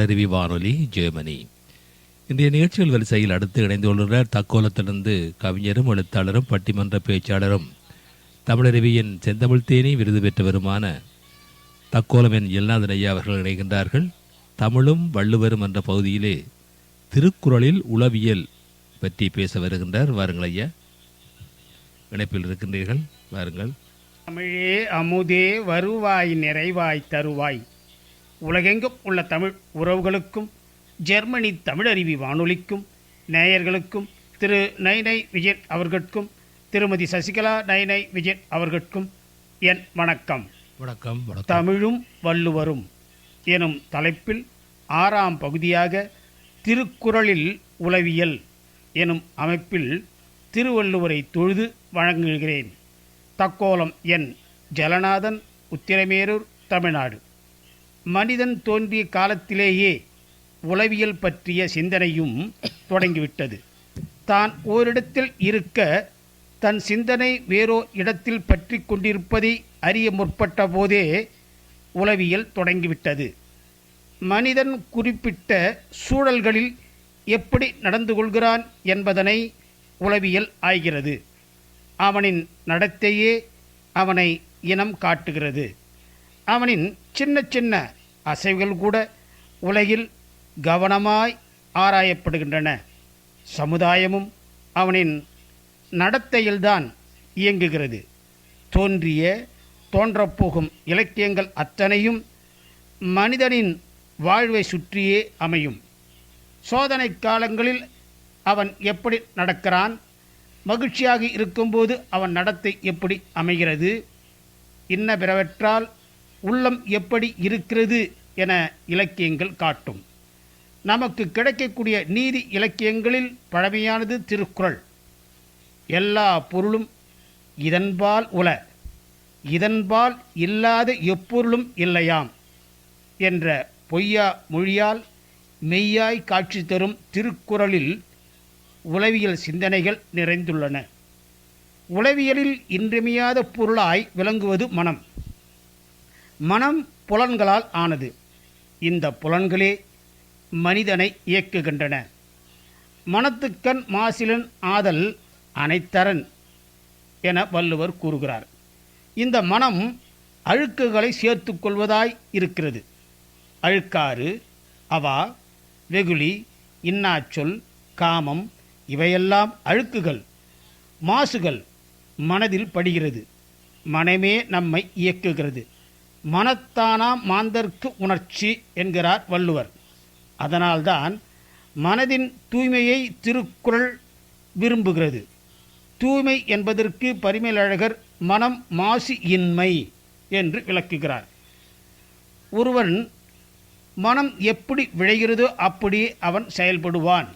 தமிழருவி வானொலி ஜெர்மனி. இன்றைய நிகழ்ச்சிகள் வரிசையில் அடுத்து இணைந்துள்ள தக்கோலத்திலிருந்து கவிஞரும் எழுத்தாளரும் பட்டிமன்ற பேச்சாளரும் தமிழருவியின் செந்தமிழ் தேனி விருது பெற்றவருமான தக்கோலம் என் எல்லாதன் ஐயா அவர்கள் இணைகின்றார்கள். தமிழும் வள்ளுவரும் என்ற பகுதியிலே திருக்குறளில் உளவியல் பற்றி பேச வருகின்றார். வாருங்கள் ஐயா. இணைப்பில் இருக்கின்றீர்கள். வாருங்கள். தமிழே அமுதே வருவாய் நிறைவாய் தருவாய். உலகெங்கும் உள்ள தமிழ் உறவுகளுக்கும் ஜெர்மனி தமிழருவி வானொலிக்கும் நேயர்களுக்கும் திரு நைனை விஜயன் அவர்களுக்கும் திருமதி சசிகலா நைனை விஜயன் அவர்களுக்கும் என் வணக்கம். வணக்கம் வணக்கம். தமிழும் வள்ளுவரும் எனும் தலைப்பில் ஆறாம் பகுதியாக திருக்குறளில் உளவியல் எனும் அமைப்பில் திருவள்ளுவரை தொழுது வழங்குகிறேன். தக்கோலம் என் ஜலநாதன் உத்திரமேரூர் தமிழ்நாடு. மனிதன் தோன்றிய காலத்திலேயே உளவியல் பற்றிய சிந்தனையும் தொடங்கிவிட்டது. தான் ஓரிடத்தில் இருக்க தன் சிந்தனை வேறோ இடத்தில் பற்றி கொண்டிருப்பதை அறிய முற்பட்ட போதே உளவியல் தொடங்கிவிட்டது. மனிதன் குறிப்பிட்ட சூழல்களில் எப்படி நடந்து கொள்கிறான் என்பதனை உளவியல் ஆகிறது அவனின் நடத்தையே அவனை இனம் காட்டுகிறது. அவனின் சின்ன சின்ன அசைவுகள் கூட உலகில் கவனமாய் ஆராயப்படுகின்றன. சமுதாயமும் அவனின் நடத்தையில்தான் இயங்குகிறது. தோன்றிய தோன்றப்போகும் இலக்கியங்கள் அத்தனையும் மனிதனின் வாழ்வை சுற்றியே அமையும். சோதனை காலங்களில் அவன் எப்படி நடக்கிறான்? மகிழ்ச்சியாக இருக்கும்போது அவன் நடத்தை எப்படி அமைகிறது? இன்ன பிறவற்றால் உள்ளம் எப்படி இருக்கிறது என இலக்கியங்கள் காட்டும். நமக்கு கிடைக்கக்கூடிய நீதி இலக்கியங்களில் பழமையானது திருக்குறள். எல்லா பொருளும் இதன்பால் உல இதன்பால் இல்லாத எப்பொருளும் இல்லையாம் என்ற பொய்யா மொழியால் மெய்யாய் காட்சி தரும் திருக்குறளில் உளவியல் சிந்தனைகள் நிறைந்துள்ளன. உளவியலில் இன்றியமையாத பொருளாய் விளங்குவது மனம். மனம் புலன்களால் ஆனது. இந்த புலன்களே மனிதனை இயக்குகின்றன. மனத்துக்கண் மாசிலன் ஆதல் அனைத்தரன் என வள்ளுவர் கூறுகிறார். இந்த மனம் அழுக்குகளை சேர்த்து கொள்வதாய் இருக்கிறது. அழுக்காறு அவா வெகுளி இன்னாச்சொல் காமம் இவையெல்லாம் அழுக்குகள் மாசுகள் மனதில் படுகிறது. மனமே நம்மை இயக்குகிறது. மனத்தானாம் மாந்தர்க்கு உணர்ச்சி என்கிறார் வள்ளுவர். அதனால்தான் மனதின் தூய்மையை திருக்குறள் விரும்புகிறது. தூய்மை என்பதற்கு பரிமேலழகர் மனம் மாசு இன்மை என்று விளக்குகிறார். ஒருவன் மனம் எப்படி விளைகிறதோ அப்படி அவன் செயல்படுவான்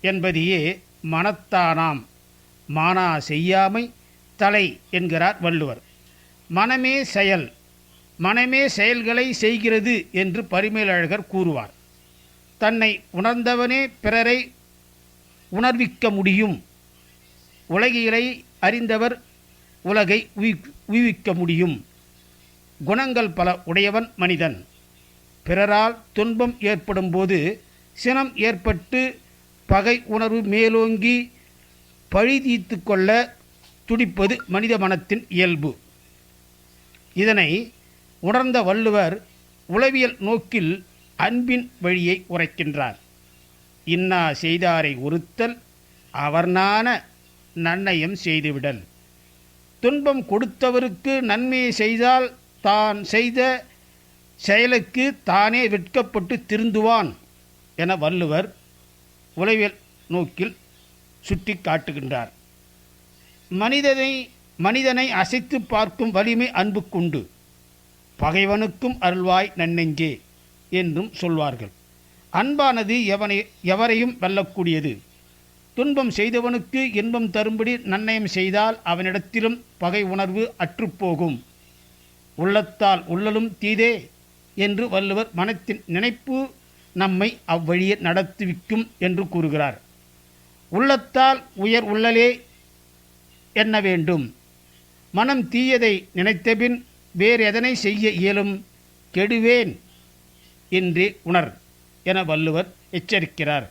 என்பதையே மனத்தானாம் மானா செய்யாமை தலை என்கிறார் வள்ளுவர். மனமே செயல் மனமே செயல்களை செய்கிறது என்று பரிமேலழகர் கூறுவார். தன்னை உணர்ந்தவனே பிறரை உணர்விக்க முடியும். உலகியலை அறிந்தவர் உலகை உயிக்- உய்விக்க முடியும். குணங்கள் பல உடையவன் மனிதன். பிறரால் துன்பம் ஏற்படும் போது சினம் ஏற்பட்டு பகை உணர்வு மேலோங்கி பழி தீர்த்து கொள்ள துடிப்பது மனித மனத்தின் இயல்பு. இதனை உணர்ந்த வள்ளுவர் உளவியல் நோக்கில் அன்பின் வழியை உரைக்கின்றார். இன்னா செய்தாரை ஒருத்தல் அவர்னான நன்னயம் செய்துவிடல். துன்பம் கொடுத்தவருக்கு நன்மையை செய்தால் தான் செய்த செயலுக்கு தானே வெட்கப்பட்டு திருந்துவான் என வள்ளுவர் உளவியல் நோக்கில் சுட்டி காட்டுகின்றார். மனிதனை மனிதனை அசைத்து பார்க்கும் வலிமை அன்புக்குண்டு. பகைவனுக்கும் அருள்வாய் நன்னெஞ்சே என்றும் சொல்வார்கள். அன்பானது எவனை எவரையும் வெல்லக்கூடியது? துன்பம் செய்தவனுக்கு இன்பம் தரும்படி நன்னயம் செய்தால் அவனிடத்திலும் பகை உணர்வு அற்றுப்போகும். உள்ளத்தால் உள்ளலும் தீதே என்று வள்ளுவர் மனத்தின் நினைப்பு நம்மை அவ்வழியே நடத்துவிக்கும் என்று கூறுகிறார். உள்ளத்தால் உயர் உள்ளலே எண்ண வேண்டும். மனம் தீயதை நினைத்தபின் வேறு எதனை செய்ய இயலும் கெடுவேன் என்றே உணர் என வள்ளுவர் எச்சரிக்கிறார்.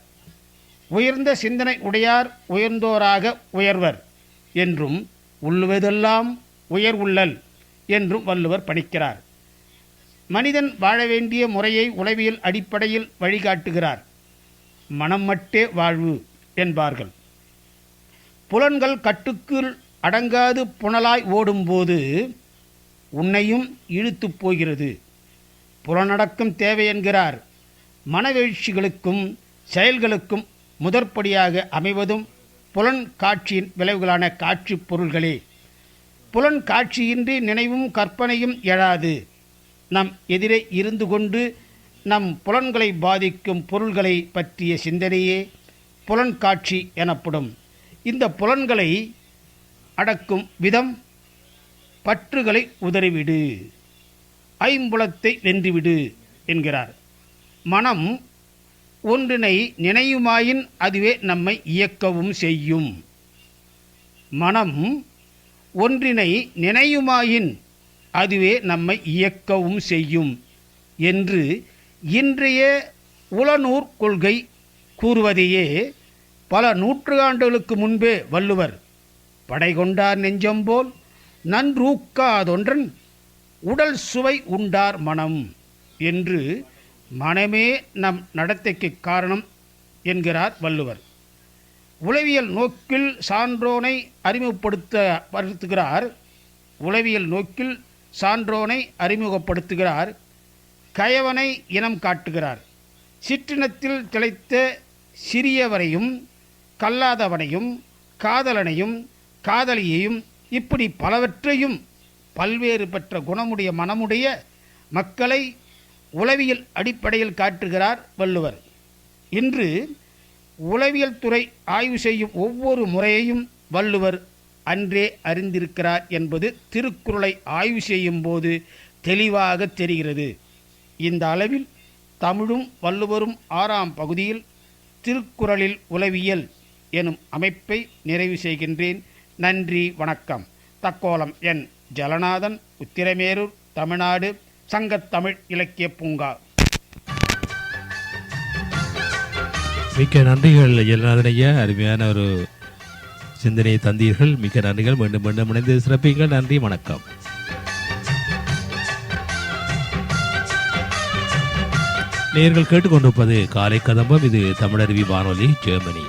உயர்ந்த சிந்தனை உடையார் உயர்ந்தோராக உயர்வர் என்றும் உள்ளுவதெல்லாம் உயர்வுள்ளல் என்றும் வள்ளுவர் பணிக்கிறார். மனிதன் வாழ வேண்டிய முறையை உளவியல் அடிப்படையில் வழிகாட்டுகிறார். மனம் மட்டே வாழ்வு என்பார்கள். புலன்கள் கட்டுக்குள் அடங்காது புனலாய் ஓடும்போது உன்னையும் இழுத்து போகிறது. புலனடக்கம் தேவை என்கிறார். மனவெழ்ச்சிகளுக்கும் செயல்களுக்கும் முதற்படியாக அமைவதும் புலன் காட்சியின் விளைவுகளான காட்சி பொருள்களே. புலன் காட்சியின்றி நினைவும் கற்பனையும் எழாது. நம் எதிரே இருந்து கொண்டு நம் புலன்களை பாதிக்கும் பொருள்களை பற்றிய சிந்தனையே புலன் காட்சி எனப்படும். இந்த புலன்களை அடக்கும் விதம் பற்றுகளை உதறிவிடு. ஐம்புலத்தை வென்றுவிடு என்கிறார். மனம் ஒன்றினை நினையுமாயின் அதுவே நம்மை இயக்கவும் செய்யும். மனம் ஒன்றினை நினையுமாயின் அதுவே நம்மை இயக்கவும் செய்யும் என்று இன்றைய உளநூர் கொள்கை கூறுவதையே பல நூற்றாண்டுகளுக்கு முன்பே வள்ளுவர் படை கொண்டார் நெஞ்சம்போல் நன்றூக்காதொன்றன் உடல் சுவை உண்டார் மனம் என்று மனமே நம் நடத்தைக்கு காரணம் என்கிறார் வள்ளுவர். உளவியல் நோக்கில் சான்றோனை அறிமுகப்படுத்த படுத்துகிறார் உளவியல் நோக்கில் சான்றோனை அறிமுகப்படுத்துகிறார். கயவனை இனம் காட்டுகிறார். சிற்றினத்தில் திளைத்த சிறியவரையும் கல்லாதவனையும் காதலனையும் காதலியையும் இப்படி பலவற்றையும் பல்வேறு பெற்ற குணமுடைய மனமுடைய மக்களை உளவியல் அடிப்படையில் காட்டுகிறார் வள்ளுவர். இன்று உளவியல் துறை ஆய்வு செய்யும் ஒவ்வொரு முறையையும் வள்ளுவர் அன்றே அறிந்திருக்கிறார் என்பது திருக்குறளை ஆய்வு செய்யும் போது தெளிவாக தெரிகிறது. இந்த அளவில் தமிழும் வள்ளுவரும் ஆறாம் பகுதியில் திருக்குறளில் உளவியல் எனும் அமைப்பை நிறைவு செய்கின்றேன். நன்றி வணக்கம். தக்கோலம் என் ஜலநாதன் உத்திரமேரூர் தமிழ்நாடு சங்கத்தமிழ் இலக்கிய பூங்கா. மிக்க நன்றிகள் ஜலநாதனையா அருமையான ஒரு சிந்தனையை தந்தீர்கள். மிக்க நன்றிகள் மீண்டும் மீண்டும் இணைந்து சிறப்பீங்கள் நன்றி வணக்கம். நேர்கள் கேட்டுக்கொண்டிருப்பது காலை கதம்பம். இது தமிழருவி வானொலி ஜெர்மனி.